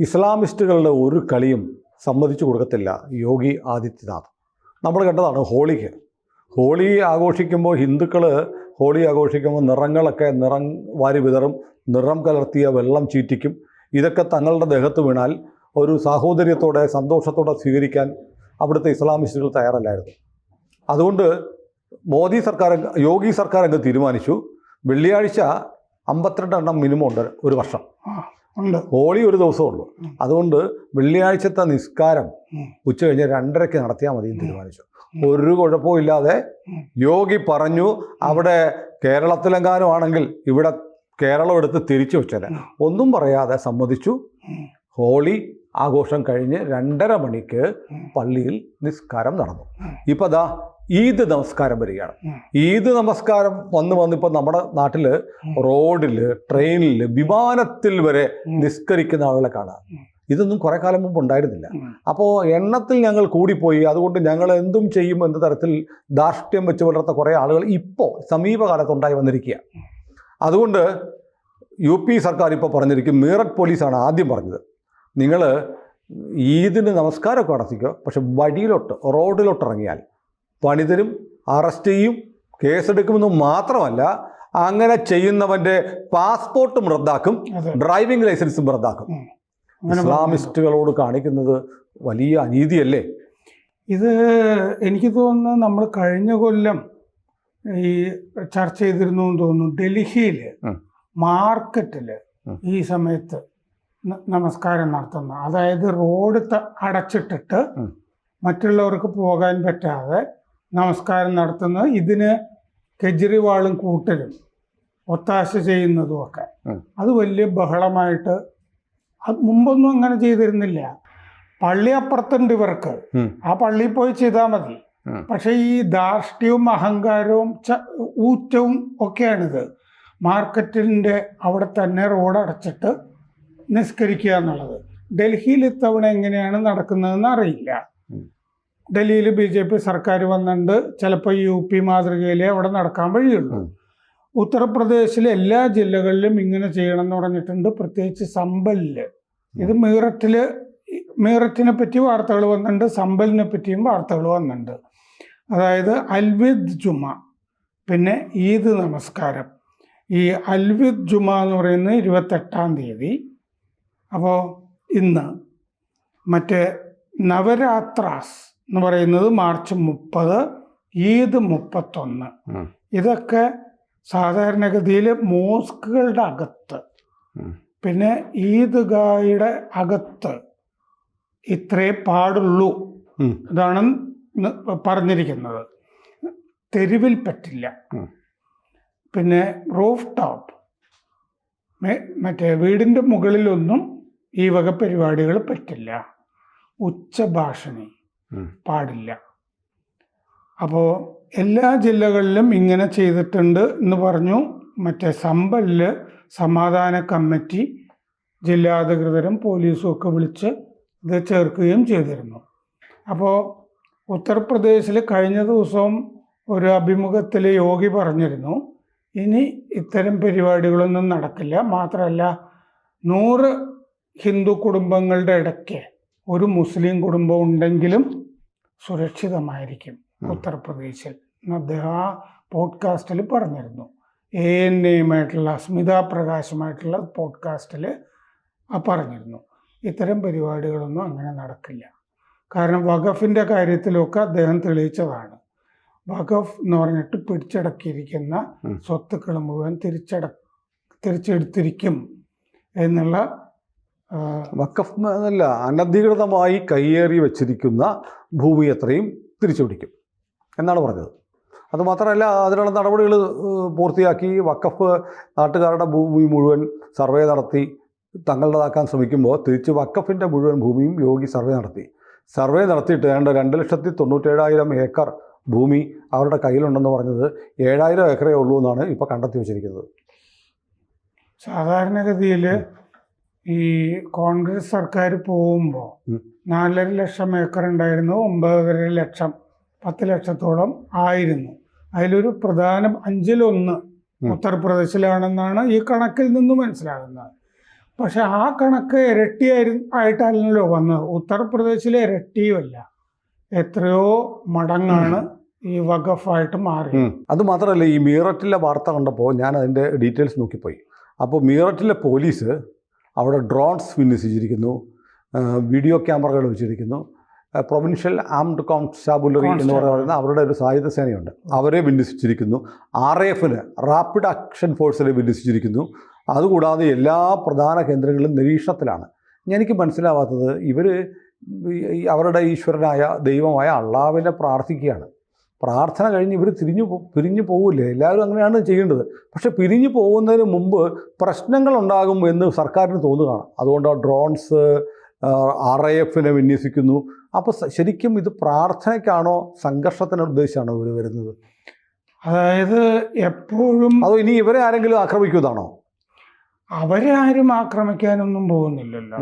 ഇസ്ലാമിസ്റ്റുകളുടെ ഒരു കളിയും സമ്മതിച്ചു കൊടുക്കത്തില്ല യോഗി ആദിത്യനാഥ്. നമ്മൾ കണ്ടതാണ് ഹോളിക്ക്. ഹോളി ആഘോഷിക്കുമ്പോൾ ഹിന്ദുക്കൾ ഹോളി ആഘോഷിക്കുമ്പോൾ നിറങ്ങളൊക്കെ നിറം വാരി വിതറും നിറം കലർത്തിയ വെള്ളം ചീറ്റിക്കും. ഇതൊക്കെ തങ്ങളുടെ ദേഹത്ത് വീണാൽ ഒരു സാഹോദര്യത്തോടെ സന്തോഷത്തോടെ സ്വീകരിക്കാൻ അവിടുത്തെ ഇസ്ലാമിസ്റ്റുകൾ തയ്യാറല്ലായിരുന്നു. അതുകൊണ്ട് മോദി സർക്കാർ യോഗി സർക്കാർ അങ്ങ് തീരുമാനിച്ചു. വെള്ളിയാഴ്ച അമ്പത്തിരണ്ട് എണ്ണം മിനിമം ഉണ്ട് ഒരു വർഷം. ഹോളി ഒരു ദിവസമേ ഉള്ളൂ. അതുകൊണ്ട് വെള്ളിയാഴ്ചത്തെ നിസ്കാരം ഉച്ച കഴിഞ്ഞ് രണ്ടരയ്ക്ക് നടത്തിയാൽ മതി തീരുമാനിച്ചു. ഒരു കുഴപ്പവും ഇല്ലാതെ യോഗി പറഞ്ഞു അവിടെ കേരളത്തിലെങ്ങാനും ആണെങ്കിൽ ഇവിടെ കേരളം എടുത്ത് തിരിച്ചു വെച്ചത് ഒന്നും പറയാതെ സമ്മതിച്ചു. ഹോളി ആഘോഷം കഴിഞ്ഞ് രണ്ടര മണിക്ക് പള്ളിയിൽ നിസ്കാരം നടന്നു. ഇപ്പം ദാ ഈദ് നമസ്കാരം വരികയാണ്. ഈദ് നമസ്കാരം വന്ന് വന്നിപ്പോൾ നമ്മുടെ നാട്ടിൽ റോഡിൽ റോഡിൽ ട്രെയിനിൽ വിമാനത്തിൽ വരെ. നിസ്കരിക്കുന്ന ആളുകളെ കാണാം. ഇതൊന്നും കുറെ കാലം മുമ്പ് ഉണ്ടായിരുന്നില്ല. അപ്പോൾ എണ്ണത്തിൽ ഞങ്ങൾ കൂടിപ്പോയി. അതുകൊണ്ട് ഞങ്ങൾ എന്തും ചെയ്യും എന്ന തരത്തിൽ ധാർഷ്ട്യം വെച്ച് പുലർത്ത കുറേ ആളുകൾ ഇപ്പോൾ സമീപകാലത്ത് ഉണ്ടായി വന്നിരിക്കുക. അതുകൊണ്ട് യു പി സർക്കാർ ഇപ്പോൾ പറഞ്ഞിരിക്കും മീററ്റ് പോലീസാണ് ആദ്യം പറഞ്ഞത്. നിങ്ങൾ ഈദിന് നമസ്കാരമൊക്കെ നടത്തിക്കോ പക്ഷെ വഴിയിലോട്ട് റോഡിലോട്ട് ഇറങ്ങിയാൽ പണിതരും അറസ്റ്റ് ചെയ്യും കേസെടുക്കുമെന്ന് മാത്രമല്ല അങ്ങനെ ചെയ്യുന്നവന്റെ പാസ്പോർട്ടും റദ്ദാക്കും ഡ്രൈവിംഗ് ലൈസൻസും റദ്ദാക്കും. ഇസ്ലാമിസ്റ്റുകളോട് കാണിക്കുന്നത് വലിയ അനീതിയല്ലേ? ഇത് എനിക്ക് തോന്നുന്നു നമ്മൾ കഴിഞ്ഞ കൊല്ലം ഈ ചർച്ച ചെയ്തിരുന്നു എന്ന് തോന്നുന്നു. ഡൽഹിയിൽ. മാർക്കറ്റിൽ ഈ സമയത്ത് നമസ്കാരം നടത്തുന്ന അതായത് റോഡ് അടച്ചിട്ടിട്ട് മറ്റുള്ളവർക്ക് പോകാൻ പറ്റാതെ നമസ്കാരം നടത്തുന്നത് ഇതിന് കെജ്രിവാളും കൂട്ടരും ഒത്താശ ചെയ്യുന്നതും ഒക്കെ അത് വലിയ ബഹളമായിട്ട് അത് മുമ്പൊന്നും അങ്ങനെ ചെയ്തിരുന്നില്ല. പള്ളി അപ്പുറത്തുണ്ട് ഇവർക്ക് ആ പള്ളിയിൽ പോയി ചെയ്താൽ മതി. പക്ഷെ ഈ ധാർഷ്ട്യവും അഹങ്കാരവും ഊറ്റവും ഒക്കെയാണിത്. മാർക്കറ്റിന്റെ അവിടെ തന്നെ റോഡ് അടച്ചിട്ട് നിസ്കരിക്കുക എന്നുള്ളത്. ഡൽഹിയിൽ ഇത്തവണ എങ്ങനെയാണ് നടക്കുന്നതെന്ന് അറിയില്ല. ഡൽഹിയിൽ ബി ജെ പി സർക്കാർ വന്നിട്ടുണ്ട് ചിലപ്പോൾ യു പി മാതൃകയിലേ അവിടെ നടക്കാൻ വഴിയുള്ളൂ. ഉത്തർപ്രദേശിലെ എല്ലാ ജില്ലകളിലും ഇങ്ങനെ ചെയ്യണം എന്ന് പറഞ്ഞിട്ടുണ്ട് പ്രത്യേകിച്ച് സമ്പലിൽ ഇത് മീററ്റിൽ മീററ്റിനെ പറ്റി വാർത്തകൾ വന്നിട്ടുണ്ട് സമ്പലിനെ പറ്റിയും വാർത്തകൾ വന്നിട്ടുണ്ട് അതായത് അൽവിദ് ജുമ പിന്നെ ഈദ് നമസ്കാരം. ഈ അൽവിദ് ജുമ എന്ന് പറയുന്നത് ഇരുപത്തെട്ടാം തീയതി. അപ്പോൾ ഇന്ന് മറ്റേ നവരാത്രാസ് എന്ന് പറയുന്നത് മാർച്ച് മുപ്പത് ഈദ് മുപ്പത്തൊന്ന്. ഇതൊക്കെ സാധാരണഗതിയിൽ മോസ്കുകളുടെ അകത്ത്. പിന്നെ ഈദ്ഗായുടെ അകത്ത് ഇത്രേ പാടുള്ളൂ. ഇതാണ് പറഞ്ഞിരിക്കുന്നത് തെരുവിൽ പറ്റില്ല പിന്നെ റൂഫ് ടോപ്പ് മറ്റേ വീടിന്റെ മുകളിലൊന്നും ഈ വക പരിപാടികൾ പറ്റില്ല ഉച്ചഭാഷണി. പാടില്ല. അപ്പോൾ എല്ലാ ജില്ലകളിലും ഇങ്ങനെ ചെയ്തിട്ടുണ്ട് എന്ന് പറഞ്ഞു. മറ്റേ സമ്പലിൽ സമാധാന കമ്മിറ്റി ജില്ലാധികൃതരും പോലീസും ഒക്കെ വിളിച്ച് ഇത് ചേർക്കുകയും ചെയ്തിരുന്നു. അപ്പോൾ ഉത്തർപ്രദേശിൽ കഴിഞ്ഞ ദിവസവും ഒരു അഭിമുഖത്തിൽ യോഗി പറഞ്ഞിരുന്നു. ഇനി ഇത്തരം പരിപാടികളൊന്നും നടക്കില്ല. മാത്രമല്ല നൂറ് ഹിന്ദു കുടുംബങ്ങളുടെ ഇടയ്ക്ക് ഒരു മുസ്ലിം കുടുംബം ഉണ്ടെങ്കിലും സുരക്ഷിതമായിരിക്കും. ഉത്തർപ്രദേശിൽ. അദ്ദേഹം ആ പോഡ്കാസ്റ്റിൽ പറഞ്ഞിരുന്നു. എ എൻ എയുമായിട്ടുള്ള സ്മിത പ്രകാശുമായിട്ടുള്ള പോഡ്കാസ്റ്റിൽ ആ പറഞ്ഞിരുന്നു. ഇത്തരം പരിപാടികളൊന്നും അങ്ങനെ നടക്കില്ല. കാരണം വഖഫിന്റെ കാര്യത്തിലൊക്കെ അദ്ദേഹം തെളിയിച്ചതാണ്. വഖഫ് എന്ന് പറഞ്ഞിട്ട് പിടിച്ചടക്കിയിരിക്കുന്ന. സ്വത്തുക്കൾ മുഴുവൻ തിരിച്ചട തിരിച്ചെടുത്തിരിക്കും എന്നുള്ള വക്കഫ് എന്നല്ല അനധികൃതമായി കയ്യേറി വെച്ചിരിക്കുന്ന ഭൂമി അത്രയും തിരിച്ചു പിടിക്കും എന്നാണ് പറഞ്ഞത്. അതുമാത്രമല്ല അതിനുള്ള നടപടികൾ പൂർത്തിയാക്കി വക്കഫ് നാട്ടുകാരുടെ ഭൂമി മുഴുവൻ സർവേ നടത്തി. തങ്ങളുടേതാക്കാൻ ശ്രമിക്കുമ്പോൾ തിരിച്ച് വക്കഫിന്റെ മുഴുവൻ ഭൂമിയും യോഗി സർവേ നടത്തി. സർവേ നടത്തിയിട്ട് ഏതാണ്ട് രണ്ട് ലക്ഷത്തി തൊണ്ണൂറ്റേഴായിരം ഏക്കർ ഭൂമി അവരുടെ കയ്യിലുണ്ടെന്ന് പറഞ്ഞത് ഏഴായിരം ഏക്കറേ ഉള്ളൂ എന്നാണ് ഇപ്പോൾ കണ്ടെത്തി വെച്ചിരിക്കുന്നത്. സാധാരണഗതിയിൽ ഈ കോൺഗ്രസ് സർക്കാർ പോകുമ്പോൾ. നാലര ലക്ഷം ഏക്കർ ഉണ്ടായിരുന്നു ഒമ്പതര ലക്ഷം പത്ത് ലക്ഷത്തോളം ആയിരുന്നു. അതിലൊരു പ്രധാന അഞ്ചിലൊന്ന്. ഉത്തർപ്രദേശിലാണെന്നാണ് ഈ കണക്കിൽ നിന്ന് മനസ്സിലാകുന്നത്. പക്ഷെ ആ കണക്ക് ഇരട്ടിയായി ആയിട്ടല്ലല്ലോ വന്നത്. ഉത്തർപ്രദേശിലെ ഇരട്ടിയുമല്ല. എത്രയോ മടങ്ങാണ് ഈ വഖഫായിട്ട് മാറി. അത് മാത്രമല്ല ഈ മീററ്റിലെ വാർത്ത കണ്ടപ്പോൾ ഞാൻ അതിന്റെ ഡീറ്റെയിൽസ് നോക്കിപ്പോയി. അപ്പോൾ മീററ്റിലെ പോലീസ് അവിടെ ഡ്രോൺസ് വിന്യസിച്ചിരിക്കുന്നു വീഡിയോ ക്യാമറകൾ വെച്ചിരിക്കുന്നു പ്രൊവിൻഷ്യൽ ആംഡ് കോൺസ്റ്റാബുലറി എന്ന്. പറയുന്ന അവരുടെ ഒരു സായുധ സേനയുണ്ട്. അവരെ വിന്യസിച്ചിരിക്കുന്നു. ആർ എഫിന് റാപ്പിഡ് ആക്ഷൻ ഫോഴ്സിനെ വിന്യസിച്ചിരിക്കുന്നു. അതുകൂടാതെ എല്ലാ പ്രധാന കേന്ദ്രങ്ങളും നിരീക്ഷണത്തിലാണ്. എനിക്ക് മനസ്സിലാവാത്തത് ഇവർ അവരുടെ ഈശ്വരനായ ദൈവമായ അള്ളാവിനെ പ്രാർത്ഥിക്കുകയാണ്. പ്രാർത്ഥന കഴിഞ്ഞ് ഇവർ തിരിഞ്ഞു പോ പിരിഞ്ഞു പോകില്ലേ എല്ലാവരും അങ്ങനെയാണ് ചെയ്യേണ്ടത്. പക്ഷേ പിരിഞ്ഞു പോകുന്നതിന് മുമ്പ് പ്രശ്നങ്ങൾ ഉണ്ടാകും എന്ന് സർക്കാരിന് തോന്നുകയാണ്. അതുകൊണ്ട് ഡ്രോൺസ് ആർ ഐ എഫിനെ വിന്യസിക്കുന്നു. അപ്പോൾ ശരിക്കും ഇത് പ്രാർത്ഥനയ്ക്കാണോ സംഘർഷത്തിന് ഉദ്ദേശിച്ചാണോ ഇവർ വരുന്നത്? അതായത് എപ്പോഴും അതോ ഇനി ഇവരെ ആരെങ്കിലും ആക്രമിക്കുന്നതാണോ അവരെ ആരും ആക്രമിക്കാനൊന്നും പോകുന്നില്ലല്ലോ.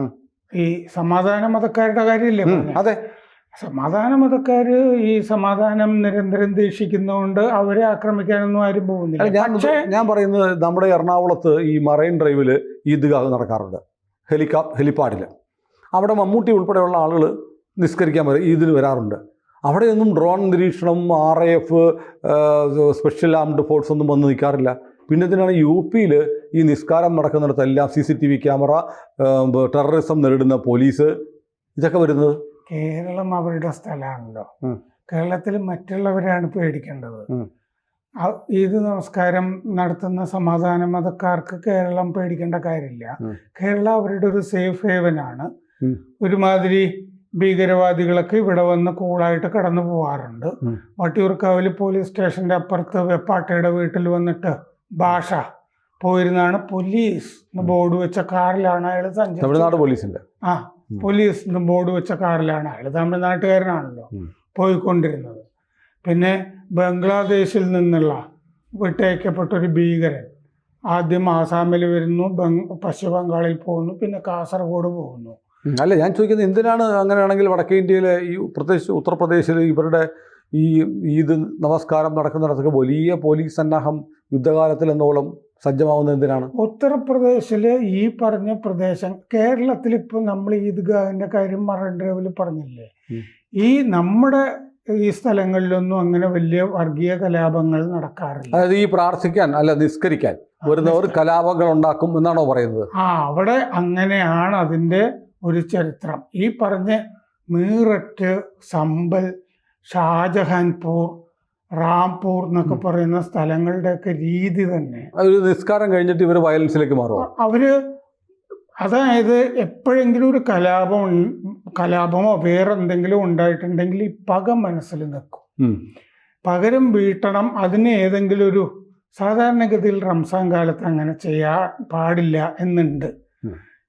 ഈ സമാധാന മതക്കാരുടെ കാര്യമില്ലേ അതെ. സമാധാന മതക്കാർ ഈ സമാധാനം നിരന്തരം ദീക്ഷിക്കുന്നതുകൊണ്ട് അവരെ ആക്രമിക്കാനൊന്നും ആരും പോകുന്നില്ല. ഞാൻ ഞാൻ പറയുന്നത് നമ്മുടെ എറണാകുളത്ത് ഈ മറൈൻ ഡ്രൈവിൽ ഈ ഈദ്ഗാഹ് നടക്കാറുണ്ട്. ഹെലികാ ഹെലിപ്പാഡിൽ അവിടെ മമ്മൂട്ടി ഉൾപ്പെടെയുള്ള ആളുകൾ നിസ്കരിക്കാൻ വരും ഈദിന് വരാറുണ്ട്. അവിടെയൊന്നും ഡ്രോൺ നിരീക്ഷണം R I F special armed force ഒന്നും വന്ന് നിൽക്കാറില്ല. പിന്നെ ഇതിനാണ് യു പിയിൽ ഈ നിസ്കാരം നടക്കുന്നിടത്തെല്ലാം C C T V camera terrorism നേരിടുന്ന പോലീസ് ഇതൊക്കെ വരുന്നത്? കേരളം അവരുടെ സ്ഥലമാണല്ലോ. കേരളത്തിൽ മറ്റുള്ളവരാണ് പേടിക്കേണ്ടത്. ഈദ് നമസ്കാരം നടത്തുന്ന സമാധാന മതക്കാർക്ക് കേരളം പേടിക്കേണ്ട കാര്യമില്ല. കേരളം അവരുടെ ഒരു സേഫ് ഹേവനാണ് ആണ്. ഒരുമാതിരി ഭീകരവാദികളൊക്കെ ഇവിടെ വന്ന് കൂളായിട്ട് കടന്നു പോവാറുണ്ട്. വട്ടിയൂർക്കാവിൽ പോലീസ് സ്റ്റേഷന്റെ അപ്പുറത്ത് വെപ്പാട്ടയുടെ വീട്ടിൽ വന്നിട്ട് ഭാഷ പോയിരുന്നാണ് പോലീസ് ബോർഡ് വെച്ച കാറിലാണ് അയാൾ സഞ്ചരിച്ചത്. ആ. പോലീസ് ബോർഡ് വെച്ച കാറിലാണ്. അയാൾ തമിഴ്നാട്ടുകാരനാണല്ലോ. പോയിക്കൊണ്ടിരുന്നത്. പിന്നെ ബംഗ്ലാദേശിൽ നിന്നുള്ള വിട്ടയക്കപ്പെട്ടൊരു ഭീകരൻ ആദ്യം ആസാമിൽ വരുന്നു പശ്ചിമ ബംഗാളിൽ പോകുന്നു പിന്നെ കാസർഗോഡ് പോകുന്നു. അല്ല ഞാൻ ചോദിക്കുന്നത് എന്തിനാണ് അങ്ങനെയാണെങ്കിൽ വടക്കേ ഇന്ത്യയിലെ ഈ പ്രത്യേകിച്ച് ഉത്തർപ്രദേശിൽ ഇവരുടെ ഈ ഈദ് നമസ്കാരം നടക്കുന്നിടത്തൊക്കെ വലിയ പോലീസ് സന്നാഹം യുദ്ധകാലത്തിൽ എന്നോളം സജ്ജമാവുന്നത് എന്തിനാണ്? ഉത്തർപ്രദേശിലെ ഈ പറഞ്ഞ പ്രദേശം കേരളത്തിൽ ഇപ്പൊ നമ്മൾ ഈദ്ഗാഹിന്റെ കാര്യം മറണ്ടവിൽ പറഞ്ഞില്ലേ. ഈ നമ്മുടെ ഈ സ്ഥലങ്ങളിലൊന്നും അങ്ങനെ വലിയ വർഗീയ കലാപങ്ങൾ നടക്കാറില്ല. അതായത് ഈ പ്രാർത്ഥിക്കാൻ അല്ല നിസ്കരിക്കാൻ വരുന്നവർ കലാപങ്ങൾ ഉണ്ടാക്കും എന്നാണോ പറയുന്നത്? ആ അവിടെ അങ്ങനെയാണ് അതിന്റെ ഒരു ചരിത്രം. ഈ പറഞ്ഞ മീററ്റ് സമ്പൽ ഷാജഹാൻപൂർ റാംപൂർ എന്നൊക്കെ പറയുന്ന സ്ഥലങ്ങളുടെയൊക്കെ രീതി തന്നെ. ഒരു നിസ്കാരം കഴിഞ്ഞിട്ട് ഇവർ വയലൻസിലേക്ക് മാറും അവർ അതായത് എപ്പോഴെങ്കിലും ഒരു കലാപം കലാപമോ വേറെ എന്തെങ്കിലും ഉണ്ടായിട്ടുണ്ടെങ്കിൽ ഈ പക മനസ്സിൽ നിൽക്കും. പകരം വീട്ടണം അതിന് ഏതെങ്കിലും ഒരു സാധാരണഗതിയിൽ റംസാൻ കാലത്ത് അങ്ങനെ ചെയ്യാൻ പാടില്ല എന്നുണ്ട്.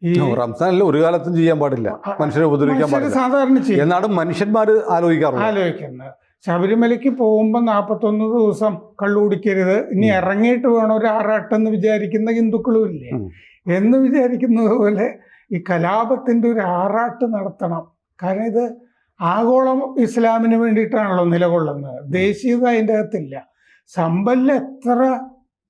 ഈ റംസാനിൽ ഒരു കാലത്തും ചെയ്യാൻ പാടില്ല. മനുഷ്യരെ ഉപദ്രവിക്കാൻ പാടില്ല. സാധാരണ ചെയ്യും. എന്നാണ് മനുഷ്യന്മാർ ആലോചിക്കാറുള്ളത് ആലോചിക്കുന്നത്. ശബരിമലയ്ക്ക് പോകുമ്പോൾ നാൽപ്പത്തൊന്ന് ദിവസം കള്ളു കുടിക്കരുത് ഇനി ഇറങ്ങിയിട്ട് വേണം ഒരു ആറാട്ടെന്ന് വിചാരിക്കുന്ന ഹിന്ദുക്കളും ഇല്ലേ? എന്ന് വിചാരിക്കുന്നത് പോലെ ഈ കലാപത്തിന്റെ ഒരു ആറാട്ട് നടത്തണം. കാരണം ഇത് ആഗോളം ഇസ്ലാമിന് വേണ്ടിയിട്ടാണല്ലോ നിലകൊള്ളുന്നത്. ദേശീയത അതിന്റെ അകത്തില്ല. സമ്പലിൽ എത്ര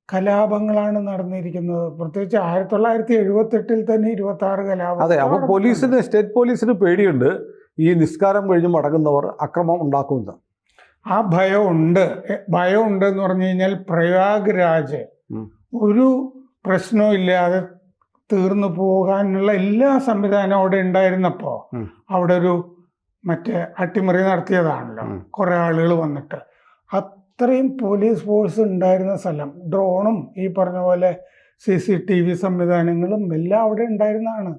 കലാപങ്ങളാണ് നടന്നിരിക്കുന്നത്? പ്രത്യേകിച്ച് ആയിരത്തി തൊള്ളായിരത്തി എഴുപത്തെട്ടിൽ തന്നെ ഇരുപത്തി ആറ് കലാപം അതെ അപ്പോൾ പോലീസിന് സ്റ്റേറ്റ് പോലീസിന് പേടിയുണ്ട്. ഈ നിസ്കാരം കഴിഞ്ഞ് മടങ്ങുന്നവർ അക്രമം ഉണ്ടാക്കുന്നത് ആ ഭയമുണ്ട്. ഉണ്ട് ഭയം ഉണ്ട് എന്ന് പറഞ്ഞു കഴിഞ്ഞാൽ പ്രയാഗ്രാജ്. ഒരു പ്രശ്നവും ഇല്ലാതെ തീർന്നു പോകാനുള്ള എല്ലാ സംവിധാനവും അവിടെ ഉണ്ടായിരുന്നപ്പോൾ അവിടെ ഒരു മറ്റേ അട്ടിമറി നടത്തിയതാണല്ലോ. കുറേ ആളുകൾ വന്നിട്ട്. അത്രയും പോലീസ് ഫോഴ്സ് ഉണ്ടായിരുന്ന സ്ഥലം. ഡ്രോണും ഈ പറഞ്ഞ പോലെ സി സി ടി വി സംവിധാനങ്ങളും എല്ലാം അവിടെ ഉണ്ടായിരുന്നതാണ്.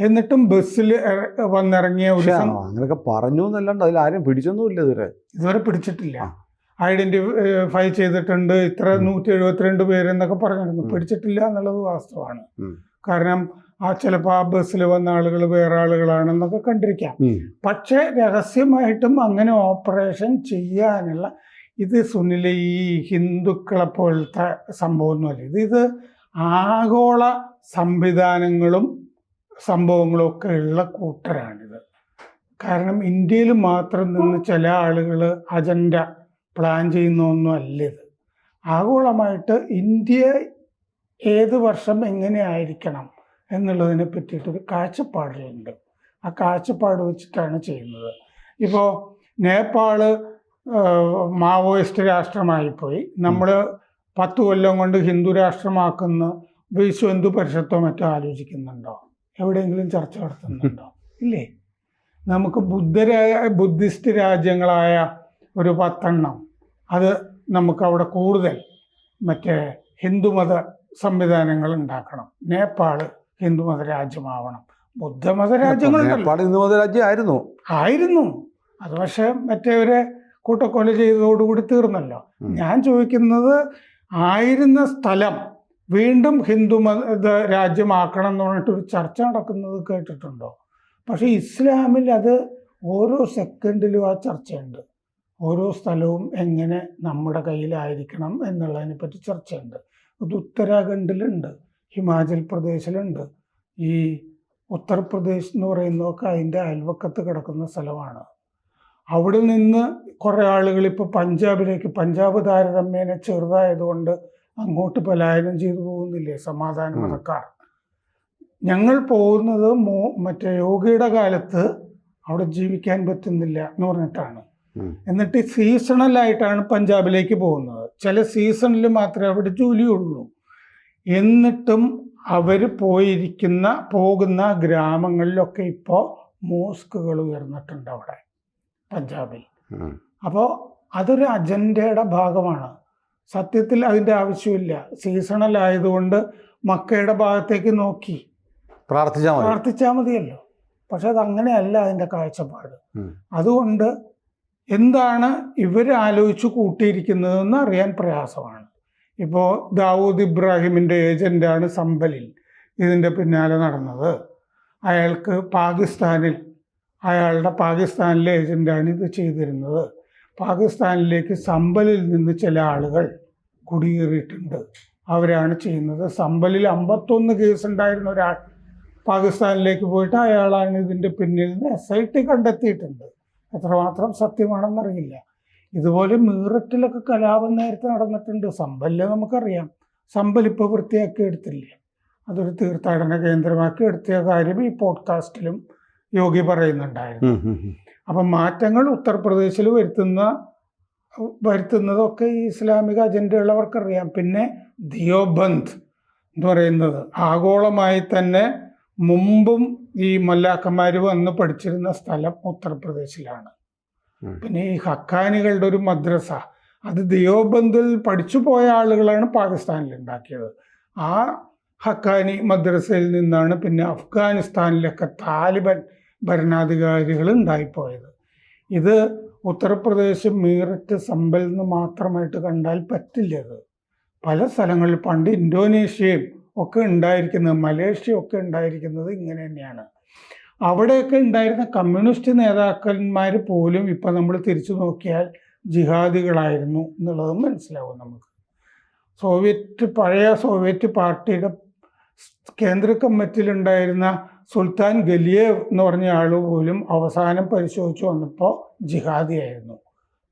എന്നിട്ടും ബസ്സിൽ വന്നിറങ്ങിയ ഒരു പക്ഷെ സം- അങ്ങനെയൊക്കെ പറഞ്ഞു എന്നല്ലാണ്ട് അതിൽ ആരും പിടിച്ചൊന്നുമില്ല ഇതുവരെ. ഇതുവരെ പിടിച്ചിട്ടില്ല. ഐഡന്റിഫൈ ചെയ്തിട്ടുണ്ട്. ഇത്ര. നൂറ്റി എഴുപത്തിരണ്ട് പേരെന്നൊക്കെ പറഞ്ഞിരുന്നു. പിടിച്ചിട്ടില്ല എന്നുള്ളത് വാസ്തവമാണ്. ഉം. കാരണം ആ ചിലപ്പോൾ ആ ബസ്സിൽ വന്ന ആളുകൾ വേറെ ആളുകളാണെന്നൊക്കെ കണ്ടിരിക്കാം. ഉം. പക്ഷേ രഹസ്യമായിട്ടും അങ്ങനെ ഓപ്പറേഷൻ ചെയ്യാനുള്ള ഇത് സുനിലെ ഈ ഹിന്ദുക്കളെ പോലത്തെ സംഭവമൊന്നുമല്ല. ഇത് ഇത് ആഗോള സംവിധാനങ്ങളും സംഭവങ്ങളും ഒക്കെ ഉള്ള കൂട്ടരാണിത്. കാരണം ഇന്ത്യയിൽ മാത്രം നിന്ന് ചില ആളുകൾ അജണ്ട പ്ലാൻ ചെയ്യുന്നൊന്നും അല്ല ഇത്. ആഗോളമായിട്ട് ഇന്ത്യ ഏത് വർഷം എങ്ങനെ ആയിരിക്കണം എന്നുള്ളതിനെ പറ്റിയിട്ടൊരു കാഴ്ചപ്പാടുകളുണ്ട്. ആ കാഴ്ചപ്പാട് വെച്ചിട്ടാണ് ചെയ്യുന്നത്. ഇപ്പോൾ നേപ്പാൾ മാവോയിസ്റ്റ് രാഷ്ട്രമായിപ്പോയി. നമ്മൾ പത്ത് കൊല്ലം കൊണ്ട് ഹിന്ദു രാഷ്ട്രമാക്കുന്ന വിശ്വ ഹിന്ദു പരിഷത്തോ മറ്റോ ആലോചിക്കുന്നുണ്ടോ? എവിടെയെങ്കിലും ചർച്ച നടത്തുന്നുണ്ടോ? ഇല്ലേ? നമുക്ക് ബുദ്ധരായ ബുദ്ധിസ്റ്റ് രാജ്യങ്ങളായ ഒരു പത്തെണ്ണം. അത് നമുക്ക് അവിടെ കൂടുതൽ മറ്റേ ഹിന്ദുമത സംവിധാനങ്ങൾ ഉണ്ടാക്കണം. നേപ്പാൾ ഹിന്ദുമത രാജ്യമാവണം. ബുദ്ധമത രാജ്യങ്ങൾ ഹിന്ദുമത ഹിന്ദു മത രാജ്യമായിരുന്നു ആയിരുന്നു. അത് പക്ഷെ മറ്റേവരെ കൂട്ടക്കൊല ചെയ്തതോടുകൂടി തീർന്നല്ലോ. ഞാൻ ചോദിക്കുന്നത് ആയിരുന്ന സ്ഥലം വീണ്ടും ഹിന്ദു മത രാജ്യമാക്കണം എന്ന് പറഞ്ഞിട്ടൊരു ചർച്ച നടക്കുന്നത് കേട്ടിട്ടുണ്ടോ? പക്ഷെ ഇസ്ലാമിൽ അത് ഓരോ സെക്കൻഡിലും ആ ചർച്ചയുണ്ട്. ഓരോ സ്ഥലവും എങ്ങനെ നമ്മുടെ കയ്യിലായിരിക്കണം എന്നുള്ളതിനെ പറ്റി ചർച്ചയുണ്ട്. അത് ഉത്തരാഖണ്ഡിലുണ്ട് ഹിമാചൽ പ്രദേശിലുണ്ട്. ഈ ഉത്തർപ്രദേശ് എന്ന് പറയുന്നതൊക്കെ അതിന്റെ അയൽവക്കത്ത് കിടക്കുന്ന സ്ഥലമാണ്. അവിടെ നിന്ന് കുറേ ആളുകൾ ഇപ്പോൾ പഞ്ചാബിലേക്ക് പഞ്ചാബ് താരതമ്യേന ചെറുതായതുകൊണ്ട് അങ്ങോട്ട് പലായനം ചെയ്തു പോകുന്നില്ലേ? സമാധാന. മതക്കാർ ഞങ്ങൾ പോകുന്നത് മോ മറ്റേ യോഗയുടെ കാലത്ത് അവിടെ ജീവിക്കാൻ പറ്റുന്നില്ല എന്ന് പറഞ്ഞിട്ടാണ്. എന്നിട്ട് എന്നിട്ട് സീസണലായിട്ടാണ് പഞ്ചാബിലേക്ക് പോകുന്നത്. ചില സീസണിൽ മാത്രമേ അവിടെ ജോലിയുള്ളൂ. എന്നിട്ടും അവർ പോയിരിക്കുന്ന പോകുന്ന ഗ്രാമങ്ങളിലൊക്കെ ഇപ്പോൾ മോസ്കുകൾ ഉയർന്നിട്ടുണ്ട് അവിടെ പഞ്ചാബിൽ. അപ്പോൾ അതൊരു അജണ്ടയുടെ ഭാഗമാണ്. സത്യത്തിൽ അതിന്റെ ആവശ്യമില്ല. സീസണൽ ആയതുകൊണ്ട് മക്കയുടെ ഭാഗത്തേക്ക് നോക്കി. പ്രാർത്ഥിച്ചാൽ മതി. പ്രാർത്ഥിച്ചാൽ മതിയല്ലോ. പക്ഷെ അത് അങ്ങനെയല്ല അതിന്റെ കാഴ്ചപ്പാട്. അതുകൊണ്ട് എന്താണ് ഇവർ ആലോചിച്ച് കൂട്ടിയിരിക്കുന്നതെന്ന് അറിയാൻ പ്രയാസമാണ്. ഇപ്പോൾ ദാവൂദ് ഇബ്രാഹിമിന്റെ ഏജന്റാണ് സമ്പലിൽ ഇതിന്റെ പിന്നാലെ നടന്നത്. അയാൾക്ക് പാകിസ്ഥാനിൽ അയാളുടെ പാകിസ്ഥാനിലെ ഏജന്റാണ് ഇത് ചെയ്തിരുന്നത്. പാകിസ്ഥാനിലേക്ക് സമ്പലിൽ നിന്ന് ചില ആളുകൾ കുടിയേറിയിട്ടുണ്ട്. അവരാണ് ചെയ്യുന്നത്. സമ്പലിൽ അമ്പത്തൊന്ന് കേസ് ഉണ്ടായിരുന്ന ഒരാൾ പാകിസ്ഥാനിലേക്ക് പോയിട്ട് അയാളാണ് ഇതിന്റെ പിന്നിൽ നിന്ന് എസ് ഐ ടി കണ്ടെത്തിയിട്ടുണ്ട്. എത്രമാത്രം സത്യമാണെന്നറിയില്ല. ഇതുപോലെ മീററ്റിലൊക്കെ കലാപം നേരത്തെ നടന്നിട്ടുണ്ട്. സമ്പലിൽ നമുക്കറിയാം. സമ്പൽ ഇപ്പോൾ വൃത്തിയാക്കി എടുത്തില്ലേ. അതൊരു തീർത്ഥാടന കേന്ദ്രമാക്കി എടുത്ത കാര്യം ഈ പോഡ്കാസ്റ്റിലും യോഗി പറയുന്നുണ്ടായിരുന്നു. അപ്പം മാറ്റങ്ങൾ ഉത്തർപ്രദേശിൽ വരുത്തുന്ന വരുത്തുന്നതൊക്കെ ഈ ഇസ്ലാമിക അജണ്ടയുള്ളവർക്കറിയാം. പിന്നെ ദിയോബന്ത് എന്ന് പറയുന്നത് ആഗോളമായി തന്നെ മുമ്പും ഈ മല്ലാക്കന്മാർ വന്ന് പഠിച്ചിരുന്ന സ്ഥലം ഉത്തർപ്രദേശിലാണ്. പിന്നെ ഈ ഹക്കാനികളുടെ ഒരു മദ്രസ അത് ദിയോബന്ദിൽ പഠിച്ചു പോയ ആളുകളാണ് പാകിസ്ഥാനിൽ ഉണ്ടാക്കിയത്. ആ ഹക്കാനി മദ്രസയിൽ നിന്നാണ് പിന്നെ അഫ്ഗാനിസ്ഥാനിലൊക്കെ താലിബൻ ഭരണാധികാരികൾ ഉണ്ടായിപ്പോയത്. ഇത് ഉത്തർപ്രദേശ് മീററ്റ് സമ്പൽ നിന്ന് മാത്രമായിട്ട് കണ്ടാൽ പറ്റില്ല പല സ്ഥലങ്ങളിൽ പണ്ട് ഇന്തോനേഷ്യയും ഒക്കെ ഉണ്ടായിരിക്കുന്നത് മലേഷ്യ ഒക്കെ ഉണ്ടായിരിക്കുന്നത് ഇങ്ങനെ തന്നെയാണ്. അവിടെയൊക്കെ ഉണ്ടായിരുന്ന കമ്മ്യൂണിസ്റ്റ് നേതാക്കന്മാർ പോലും ഇപ്പം നമ്മൾ തിരിച്ചു നോക്കിയാൽ ജിഹാദികളായിരുന്നു എന്നുള്ളത് മനസ്സിലാവും നമുക്ക്. സോവിയറ്റ് പഴയ സോവിയറ്റ് പാർട്ടിയുടെ കേന്ദ്ര കമ്മിറ്റിയിലുണ്ടായിരുന്ന സുൽത്താൻ ഗലിയേവ് എന്ന് പറഞ്ഞ ആൾ പോലും അവസാനം പരിശോധിച്ച് വന്നപ്പോൾ ജിഹാദിയായിരുന്നു.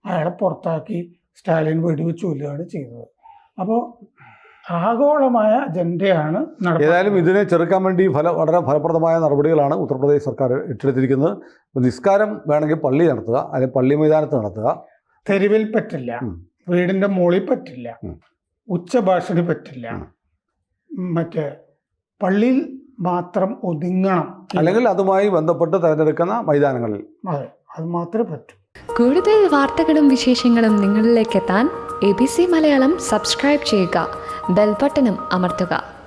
അയാളെ പുറത്താക്കി സ്റ്റാലിൻ വെടിവെച്ച് കൊല്ലുകയാണ് ചെയ്തത്. അപ്പോൾ ആഗോളമായ അജണ്ടയാണ് ഏതായാലും ഇതിനെ ചെറുക്കാൻ വേണ്ടി ഫല വളരെ ഫലപ്രദമായ നടപടികളാണ് ഉത്തർപ്രദേശ് സർക്കാർ ഏറ്റെടുത്തിരിക്കുന്നത്. നിസ്കാരം വേണമെങ്കിൽ പള്ളി നടത്തുക അല്ലെങ്കിൽ പള്ളി മൈതാനത്ത് നടത്തുക. തെരുവിൽ പറ്റില്ല. വീടിന്റെ മുകളിൽ പറ്റില്ല. ഉച്ചഭാഷണി പറ്റില്ല. മറ്റേ പള്ളിയിൽ മാത്രം ഒതുങ്ങണം. അല്ലെങ്കിൽ അതുമായി ബന്ധപ്പെട്ട് തിരഞ്ഞെടുക്കുന്ന മൈതാനങ്ങളിൽ. അതെ അത് മാത്രമേ പറ്റൂ. കൂടുതൽ വാർത്തകളും വിശേഷങ്ങളും നിങ്ങളിലേക്ക് എത്താൻ A B C Malayalam subscribe ചെയ്യുക. ബെൽബട്ടനും അമർത്തുക.